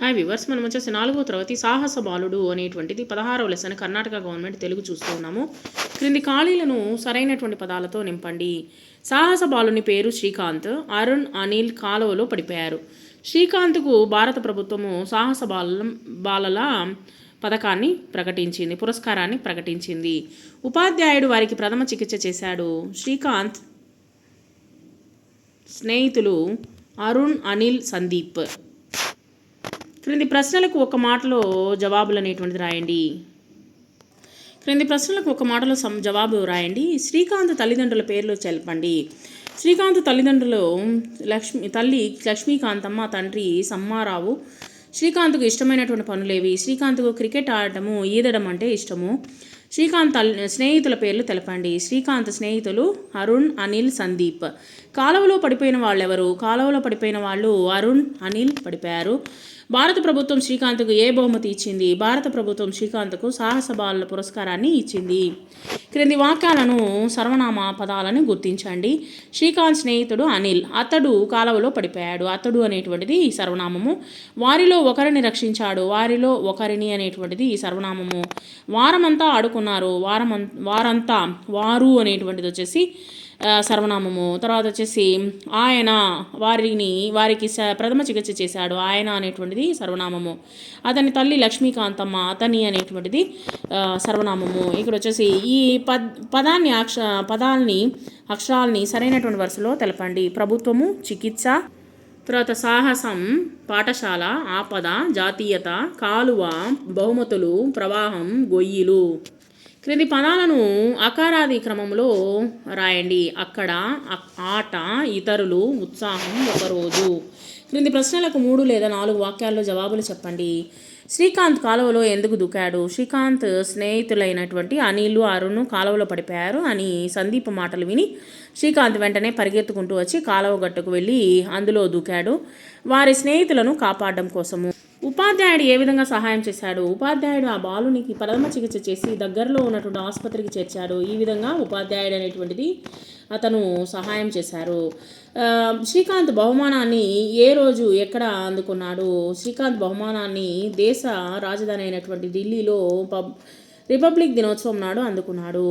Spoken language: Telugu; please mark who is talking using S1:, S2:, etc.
S1: హాయ్ వివర్స్ మనం వచ్చేసి నాలుగో తరగతి సాహస బాలుడు అనేటువంటిది పదహారవ లెసన్ కర్ణాటక గవర్నమెంట్ తెలుగు చూస్తూ ఉన్నాము. క్రింది ఖాళీలను సరైనటువంటి పదాలతో నింపండి. సాహస బాలుని పేరు శ్రీకాంత్ అరుణ్ అనిల్ కాలువలో పడిపోయారు. శ్రీకాంత్కు భారత ప్రభుత్వము సాహస బాల బాలల పథకాన్ని ప్రకటించింది పురస్కారాన్ని ప్రకటించింది. ఉపాధ్యాయుడు వారికి ప్రథమ చికిత్స చేశాడు. శ్రీకాంత్ స్నేహితులు అరుణ్ అనిల్ సందీప్. క్రింది ప్రశ్నలకు ఒక మాటలో జవాబులు అనేటువంటిది రాయండి. క్రింది ప్రశ్నలకు ఒక మాటలో సం జవాబు రాయండి. శ్రీకాంత్ తల్లిదండ్రుల పేర్లు తెలపండి శ్రీకాంత్ తల్లిదండ్రులు లక్ష్మి తల్లి లక్ష్మీకాంతమ్మ తండ్రి సమ్మారావు. శ్రీకాంత్కు ఇష్టమైనటువంటి పనులేవి? శ్రీకాంత్కు క్రికెట్ ఆడటము ఈదడం అంటే ఇష్టము. శ్రీకాంత్ తల్లి స్నేహితుల పేర్లు తెలపండి. శ్రీకాంత్ స్నేహితులు అరుణ్ అనిల్ సందీప్. కాలువలో పడిపోయిన వాళ్ళు ఎవరు కాలువలో పడిపోయిన వాళ్ళు అరుణ్ అనిల్ పడిపోయారు. భారత ప్రభుత్వం శ్రీకాంత్కు ఏ బహుమతి ఇచ్చింది? భారత ప్రభుత్వం శ్రీకాంత్కు సాహస బాలుల పురస్కారాన్ని ఇచ్చింది. క్రింది వాక్యాలను సర్వనామ పదాలను గుర్తించండి. శ్రీకాంత్ స్నేహితుడు అనిల్. అతడు కాలవలో పడిపోయాడు. అతడు అనేటువంటిది ఈ సర్వనామము. వారిలో ఒకరిని రక్షించాడు. వారిలో ఒకరిని అనేటువంటిది సర్వనామము. వారమంతా ఆడుకున్నారు. వారం వారంతా వారు అనేటువంటిది వచ్చేసి సర్వనామము. తర్వాత వచ్చేసి ఆయన వారిని వారికి ప్రథమ చికిత్స చేశాడు ఆయన అనేటువంటిది సర్వనామము. అతని తల్లి లక్ష్మీకాంతమ్మ అతని అనేటువంటిది సర్వనామము. ఇక్కడ వచ్చేసి ఈ పద్ పదాన్ని అక్ష పదాల్ని అక్షరాలని సరైనటువంటి వరుసలో తెలపండి. ప్రభుత్వము చికిత్స తర్వాత సాహసం పాఠశాల ఆపద జాతీయత కాలువ బహుమతులు ప్రవాహం గొయ్యిలు. క్రింది పదాలను అకారాది క్రమంలో రాయండి. అక్కడ ఆట ఇతరులు ఉత్సాహం ఒకరోజు. క్రింది ప్రశ్నలకు మూడు లేదా నాలుగు వాక్యాల్లో జవాబులు చెప్పండి. శ్రీకాంత్ కాలువలో ఎందుకు దూకాడు? శ్రీకాంత్ స్నేహితులైనటువంటి అనిలు అరుణ్ కాలువలో పడిపోయారు అని సందీప్ మాటలు విని శ్రీకాంత్ వెంటనే పరిగెత్తుకుంటూ వచ్చి కాలువ గట్టుకు వెళ్ళి అందులో దూకాడు. వారి స్నేహితులను కాపాడడం కోసము. ఉపాధ్యాయుడు ఏ విధంగా సహాయం చేశాడు? ఉపాధ్యాయుడు ఆ బాలునికి ప్రథమ చికిత్స చేసి దగ్గరలో ఉన్నటువంటి ఆసుపత్రికి చేర్చాడు. ఈ విధంగా ఉపాధ్యాయుడు అనేటువంటిది అతను సహాయం చేశారు. శ్రీకాంత్ బహుమానాన్ని ఏ రోజు ఎక్కడ అందుకున్నాడు? శ్రీకాంత్ బహుమానాన్ని దేశ రాజధాని అయినటువంటి ఢిల్లీలో పబ్ రిపబ్లిక్ దినోత్సవం నాడు అందుకున్నాడు.